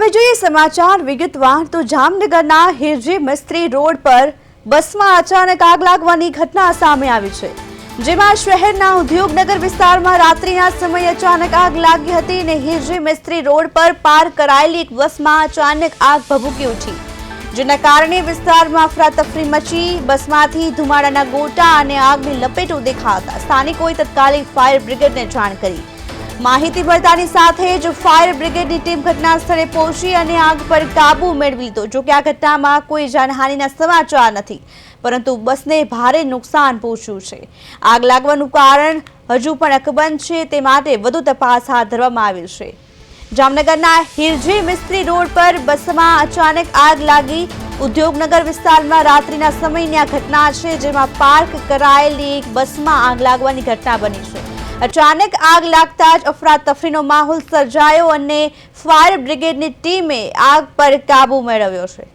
હવે જોઈએ સમાચાર વિગતવાર, તો જામનગરના હિરજી મિસ્ત્રી રોડ પર બસમાં અચાનક આગ લાગવાની ઘટના સામે આવી છે. જેમાં શહેરના ઉદ્યોગનગર વિસ્તારમાં રાત્રિના સમયે અચાનક આગ લાગી હતી અને હિરજી મિસ્ત્રી રોડ પર પાર કરાયેલી એક બસમાં અચાનક આગ ભભૂકી ઉઠી. જેના કારણે વિસ્તારમાં અફરાતફરી મચી, બસમાંથી ધુમાડાના ગોટા અને આગની લપેટો દેખાતા સ્થાનિકોએ તત્કાલિક ફાયર બ્રિગેડને જાણ કરી. માહિતી મળતાની સાથે જ ફાયર બ્રિગેડની ટીમ ઘટના સ્થળે પહોંચી અને આગ પર કાબુ મેળવી લીધો. જો કે આ ઘટનામાં કોઈ જાનહાનિના સમાચાર નથી, પરંતુ બસને ભારે નુકસાન પહોંચ્યું છે. આગ લાગવાનું કારણ હજુ પણ અકબંધ છે, તે માટે વધુ તપાસ હાથ ધરવામાં આવી છે. જામનગરના હિરજી મિસ્ત્રી રોડ પર બસમાં અચાનક આગ લાગી. ઉદ્યોગનગર વિસ્તારમાં રાત્રિના સમયની આ ઘટના છે, જેમાં પાર્ક કરાયેલી એક બસમાં આગ લાગવાની ઘટના બની છે. અચાનક આગ લાગતા જ અફરાતફરીનો માહોલ સર્જાયો અને ફાયર બ્રિગેડની ટીમે આગ પર કાબુ મેળવ્યો છે.